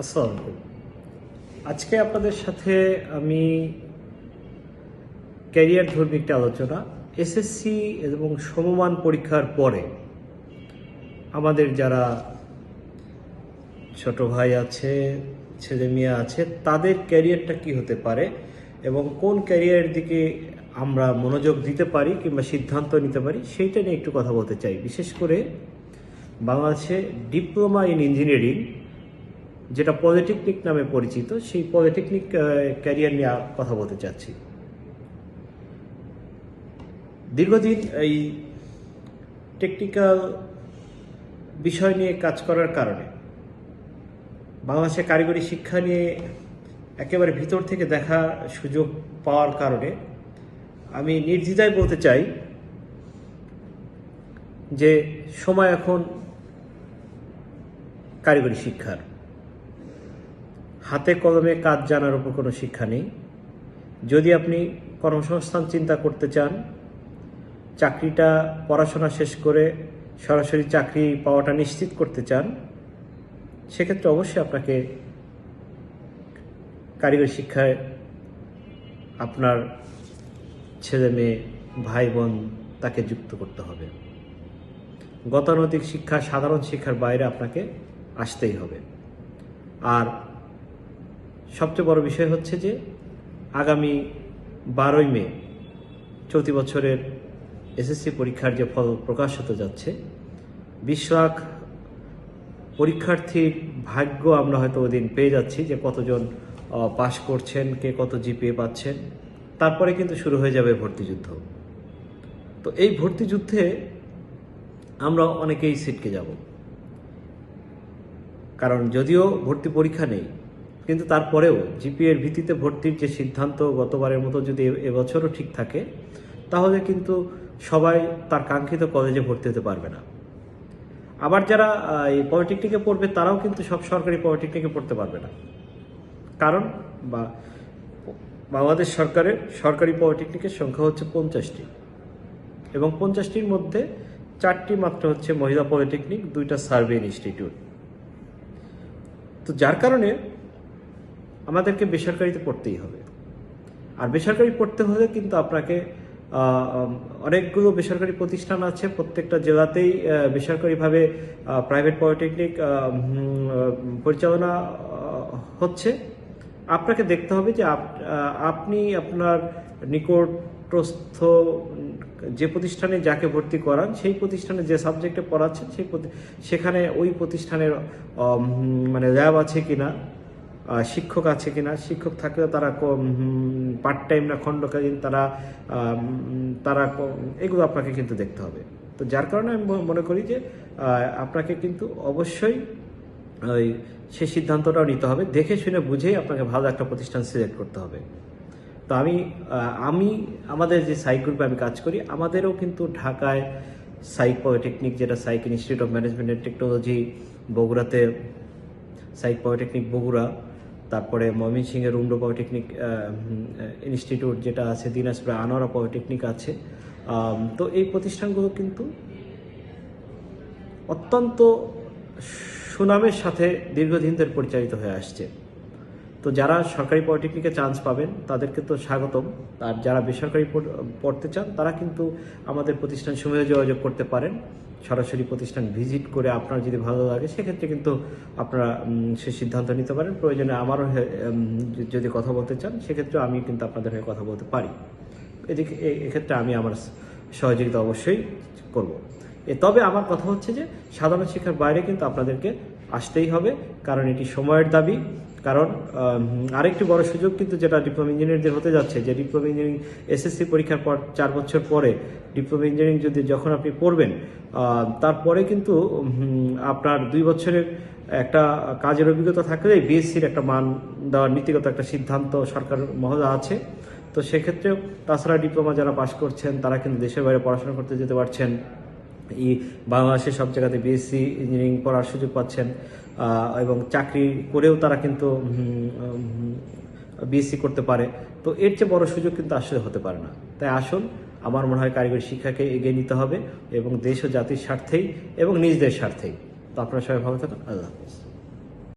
আসসালামু আজকে আপনাদের সাথে আমি ক্যারিয়ার ধর্মী একটা আলোচনা এসএসসি এবং সমমান পরীক্ষার পরে আমাদের যারা ছোট ভাই আছে, ছেলে মেয়ে আছে, তাদের ক্যারিয়ারটা কি হতে পারে এবং কোন ক্যারিয়ারের দিকে আমরা মনোযোগ দিতে পারি কিংবা সিদ্ধান্ত নিতে পারি, সেইটা নিয়ে একটু কথা বলতে চাই। বিশেষ করে বাংলাদেশে ডিপ্লোমা ইন ইঞ্জিনিয়ারিং যেটা পলিটেকনিক নামে পরিচিত, সেই পলিটেকনিক ক্যারিয়ার নিয়ে কথা বলতে চাচ্ছি। দীর্ঘদিন এই টেকনিক্যাল বিষয় নিয়ে কাজ করার কারণে বাংলাদেশে কারিগরি শিক্ষা নিয়ে একেবারে ভিতর থেকে দেখা সুযোগ পাওয়ার কারণে আমি নির্দ্বিধায় বলতে চাই যে সময় এখন কারিগরি শিক্ষার। হাতে কলমে কাজ জানার উপর কোনো শিক্ষা নেই। যদি আপনি কর্মসংস্থান চিন্তা করতে চান, চাকরিটা পড়াশোনা শেষ করে সরাসরি চাকরি পাওয়াটা নিশ্চিত করতে চান, সেক্ষেত্রে অবশ্যই আপনাকে কারিগরি শিক্ষায় আপনার ছেলে মেয়ে, ভাই বোন তাকে যুক্ত করতে হবে। গতানৈতিক শিক্ষা সাধারণ শিক্ষার বাইরে আপনাকে আসতেই হবে। আর সবচেয়ে বড় বিষয় হচ্ছে যে আগামী বারোই মে চলতি বছরের এসএসসি পরীক্ষার যে ফল প্রকাশ হতে যাচ্ছে, বিশ লাখ পরীক্ষার্থীর ভাগ্য আমরা হয়তো ওদিন পেয়ে যাচ্ছি যে কতজন পাশ করছেন, কে কত জিপিএ পাচ্ছেন, তারপরে কিন্তু শুরু হয়ে যাবে ভর্তিযুদ্ধ তো এই ভর্তিযুদ্ধে আমরা অনেকেই সিটকে যাব। কারণ যদিও ভর্তি পরীক্ষা নেই কিন্তু তারপরেও জিপিএর ভিত্তিতে ভর্তির যে সিদ্ধান্ত গতবারের মতো যদি এবছরও ঠিক থাকে, তাহলে কিন্তু সবাই তার কাঙ্ক্ষিত কলেজে ভর্তি হতে পারবে না। আবার যারা এই পলিটেকনিকে পড়বে, তারাও কিন্তু সব সরকারি পলিটেকনিকে পড়তে পারবে না। কারণ, বা, বাংলাদেশ সরকারের সরকারি পলিটেকনিকের সংখ্যা হচ্ছে পঞ্চাশটি। এবং পঞ্চাশটির মধ্যে চারটি মাত্র হচ্ছে মহিলা পলিটেকনিক দুইটা সার্ভে ইনস্টিটিউট। তো যার কারণে আমাদেরকে বেসরকারিতে পড়তেই হবে। আর বেসরকারি পড়তে হলে কিন্তু আপনাকে অনেকগুলো বেসরকারি প্রতিষ্ঠান আছে। প্রত্যেকটা জেলাতেই বেসরকারিভাবে প্রাইভেট পলিটেকনিক পরিচালনা হচ্ছে। আপনাকে দেখতে হবে যে আপ- আপনি আপনার নিকটস্থ, যে প্রতিষ্ঠানে যাকে ভর্তি করান, সেই প্রতিষ্ঠানে যে সাবজেক্টে পড়াচ্ছেন, সেই সেখানে ওই প্রতিষ্ঠানের মানে ল্যাব আছে কিনা শিক্ষক আছে কিনা? শিক্ষক থাকলেও তারা পার্ট টাইম না খণ্ডকালীন তারা তারা এগুলো আপনাকে কিন্তু দেখতে হবে। তো যার কারণে আমি মনে করি যে আপনাকে কিন্তু অবশ্যই ওই সে সিদ্ধান্তটাও নিতে হবে। দেখে শুনে বুঝেই আপনাকে ভালো একটা প্রতিষ্ঠান সিলেক্ট করতে হবে। তো আমি আমি, আমাদের যে সাইক গ্রুপে আমি কাজ করি, আমাদেরও কিন্তু ঢাকায় সাইক পলিটেকনিক যেটা SAIC institute of management and technology বগুড়াতে সাইক পলিটেকনিক বগুড়া তারপরে ময়মনসিংহের রুমডো পলিটেকনিক ইনস্টিটিউট যেটা আছে দিনাজপুরে আনোয়ারা পলিটেকনিক আছে। তো এই প্রতিষ্ঠানগুলো কিন্তু অত্যন্ত সুনামের সাথে দীর্ঘদিন ধরে পরিচালিত হয়ে আসছে। তো যারা সরকারি পলিটেকনিকে চান্স পাবেন, তাদেরকে তো স্বাগতম। আর যারা বেসরকারি পড়- পড়তে চান, তারা কিন্তু আমাদের প্রতিষ্ঠান সমূহে যোগাযোগ করতে পারেন। সরাসরি প্রতিষ্ঠান ভিজিট করে আপনার যদি ভালো লাগে, সেক্ষেত্রে কিন্তু আপনারা সে সিদ্ধান্ত নিতে পারেন। প্রয়োজনে আমারও যদি কথা বলতে চান, সেক্ষেত্রে আমি কিন্তু আপনাদের হয়ে কথা বলতে পারি। এদিকে এক্ষেত্রে আমি আমার সহযোগিতা অবশ্যই করব। এ, তবে আমার কথা হচ্ছে যে, সাধারণ শিক্ষার বাইরে কিন্তু আপনাদেরকে আসতেই হবে, কারণ এটি সময়ের দাবি। কারণ আরেকটি বড় সুযোগ কিন্তু যেটা ডিপ্লোমা ইঞ্জিনিয়ারদের হতে যাচ্ছে, যে ডিপ্লোমা ইঞ্জিনিয়ারিং এসএসসি পরীক্ষার পর চার বছর পরে ডিপ্লোমা ইঞ্জিনিয়ারিং যদি যখন আপনি পড়বেন তারপরে কিন্তু আপনার দুই বছরের একটা কাজের অভিজ্ঞতা থাকলে বিএসসির একটা মান দেওয়ার নীতিগত একটা সিদ্ধান্ত সরকার মহলে আছে। তো সেক্ষেত্রেও তাছাড়া ডিপ্লোমা যারা পাশ করছেন, তারা কিন্তু দেশের বাইরে পড়াশোনা করতে যেতে পারছেন। এই বাংলাদেশের সব জায়গাতে বিএসসি ইঞ্জিনিয়ারিং পড়ার সুযোগ পাচ্ছেন এবং চাকরি করেও তারা কিন্তু বিএসসি করতে পারে। তো এর চেয়ে বড় সুযোগ কিন্তু আসলে হতে পারে না। তাই আসুন, আমার মনে হয় কারিগরি শিক্ষাকে এগিয়ে নিতে হবে এবং দেশ ও জাতির স্বার্থেই এবং নিজদের স্বার্থেই। তো আপনারা সবাই ভালো থাকুন, আল্লাহ হাফিজ।